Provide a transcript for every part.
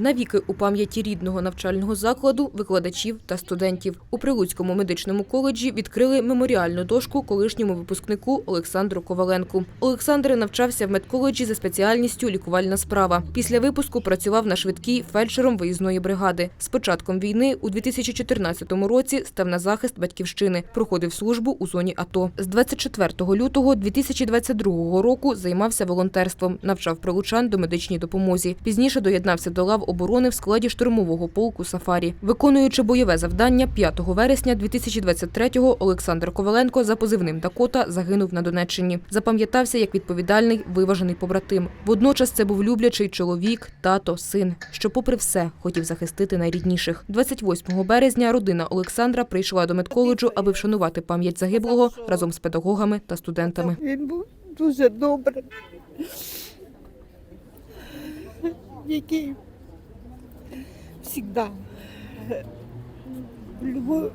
Навіки у пам'яті рідного навчального закладу, викладачів та студентів. У Прилуцькому медичному коледжі відкрили меморіальну дошку колишньому випускнику Олександру Коваленку. Олександр навчався в медколеджі за спеціальністю лікувальна справа. Після випуску працював на швидкій фельдшером виїзної бригади. З початком війни у 2014 році став на захист батьківщини. Проходив службу у зоні АТО. З 24 лютого 2022 року займався волонтерством, навчав прилучан до медичній допомозі. Пізніше доєднався до лав оборони в складі штурмового полку Сафарі. Виконуючи бойове завдання 5 вересня 2023-го Олександр Коваленко за позивним Дакота загинув на Донеччині. Запам'ятався як відповідальний, виважений побратим. Водночас це був люблячий чоловік, тато, син, що, попри все, хотів захистити найрідніших. 28 березня родина Олександра прийшла до медколеджу, аби вшанувати пам'ять загиблого разом з педагогами та студентами. Він був дуже добрий, який завжди, в будь-яку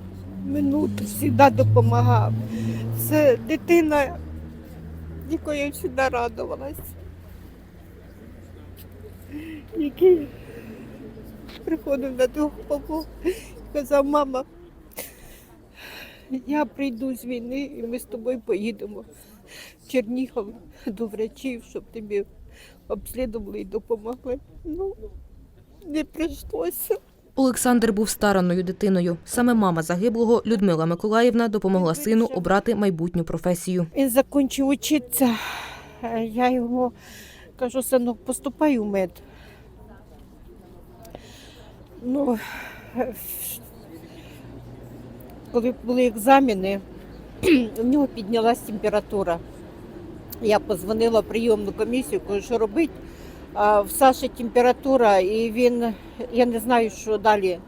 минуту завжди допомагав. Це дитина, якою я завжди радувалась, який приходив на допомогу і казав, мама, я прийду з війни і ми з тобою поїдемо в Чернігов до врачів, щоб тобі обслідували і допомогли. Ну, не прийшлося. Олександр був старанною дитиною. Саме мама загиблого Людмила Миколаївна допомогла сину обрати майбутню професію. Він закінчив вчитися. Я його кажу, синок, поступай у мед. Ну, коли були екзамени, у нього піднялась температура. Я позвонила в прийомну комісію, кажу, що робити. В Саші температура, і він, я не знаю, що далі.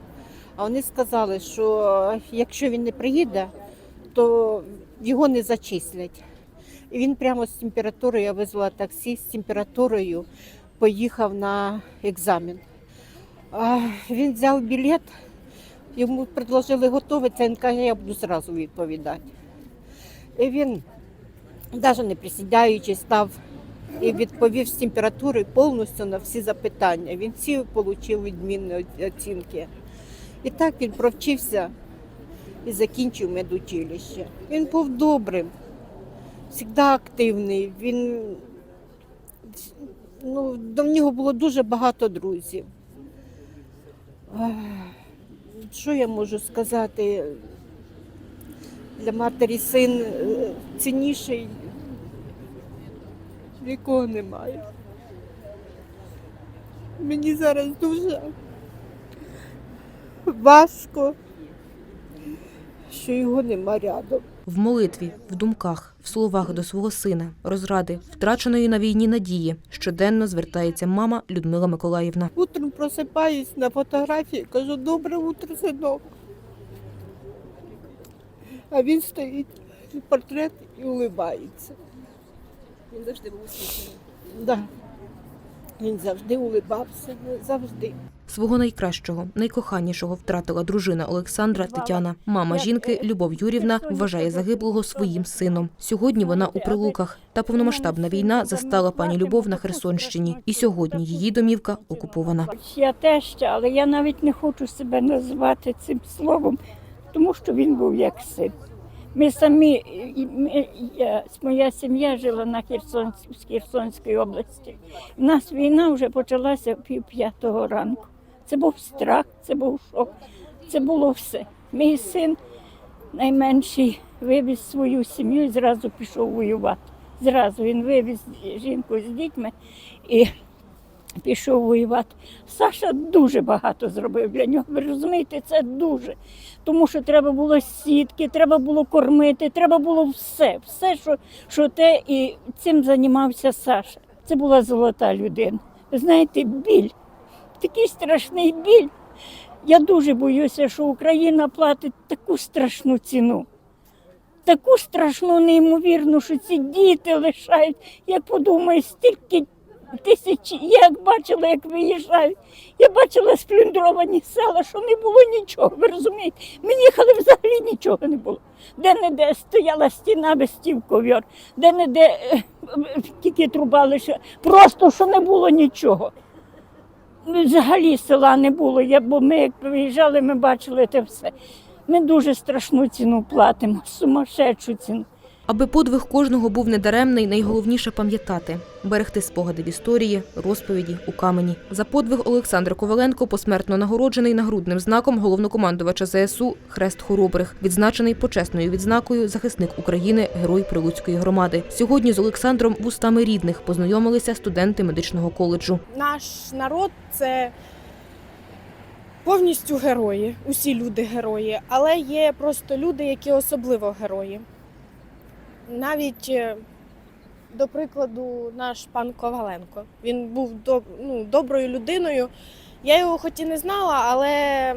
А вони сказали, що якщо він не приїде, то його не зачислять. І він прямо з температурою, я визвала таксі з температурою, поїхав на екзамен. А він взяв білет, йому предложили готуватися, він каже, я буду зразу відповідати. І він, навіть не присідаючи, став і відповів з температурою повністю на всі запитання. Він всі отримав відмінні оцінки. І так він провчився і закінчив медучилище. Він був добрим, завжди активний. Він, ну, до нього було дуже багато друзів. Що я можу сказати? Для матері син е, цінніший нікого немає. Мені зараз дуже важко, що його нема рядом. В молитві, в думках, в словах до свого сина, розради, втраченої на війні надії, щоденно звертається мама Людмила Миколаївна. Утром просипаюсь на фотографії, кажу, добре утро, синок. А він стоїть портрет і улибається. Він завжди був усміхнений. Да. Він завжди улибався, завжди. Свого найкращого, найкоханішого втратила дружина Олександра Тетяна. Мама жінки Любов Юрівна вважає загиблого своїм сином. Сьогодні вона у прилуках. Та повномасштабна війна застала пані Любов на Херсонщині. І сьогодні її домівка окупована. Я теща, але я навіть не хочу себе назвати цим словом, тому що він був як син. Ми самі, ми- я, моя сім'я жила на Херсон, в Херсонській області. У нас війна вже почалася пів п'ятого ранку. Це був страх, це був шок, це було все. Мій син найменший вивіз свою сім'ю і зразу пішов воювати. Зразу він вивіз жінку з дітьми і пішов воювати. Саша дуже багато зробив для нього. Ви розумієте, це дуже. Тому що треба було сітки, треба було кормити, треба було все, все, що, що те, і цим займався Саша. Це була золота людина. Ви знаєте, біль, такий страшний біль. Я дуже боюся, що Україна платить таку страшну ціну. Таку страшну, неймовірну, що ці діти лишають. Я подумаю, стільки тисячі, я як бачила, як виїжджають. Я бачила сплюндровані села, що не було нічого. Ви розумієте? Ми їхали взагалі нічого не було. Де не де стояла стіна без стів ковір, де не де тільки труба лише. Просто що не було нічого. взагалі села не було. Я, бо ми як виїжджали, ми бачили це все. Ми дуже страшну ціну платимо, сумасшедшу ціну. Аби подвиг кожного був недаремний, найголовніше пам'ятати берегти спогади в історії, розповіді у камені. За подвиг Олександр Коваленко посмертно нагороджений нагрудним знаком головнокомандувача ЗСУ Хрест Хоробрих, відзначений почесною відзнакою захисник України, герой Прилуцької громади. Сьогодні з Олександром вустами рідних познайомилися студенти медичного коледжу. Наш народ це повністю герої. Усі люди герої, але є просто люди, які особливо герої. Навіть, е, до прикладу, наш пан Коваленко. Він був доб- ну, доброю людиною. Я його хоч і не знала, але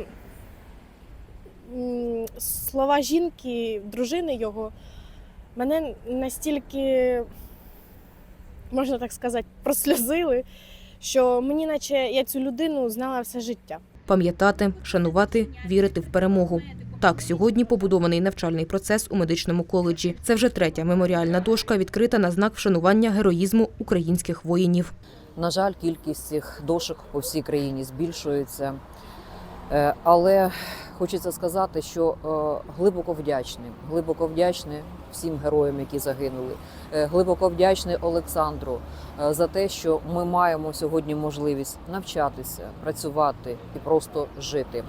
слова жінки, дружини його, мене настільки, можна так сказати, просльозили, що мені, наче я цю людину знала все життя. Пам'ятати, шанувати, вірити в перемогу. Так, сьогодні побудований навчальний процес у медичному коледжі. Це вже третя меморіальна дошка, відкрита на знак вшанування героїзму українських воїнів. На жаль, кількість цих дошок по всій країні збільшується. Е, Але хочеться сказати, що е, глибоко вдячний, глибоко вдячний всім героям, які загинули. Е, Глибоко вдячний Олександру за те, що ми маємо сьогодні можливість навчатися, працювати і просто жити.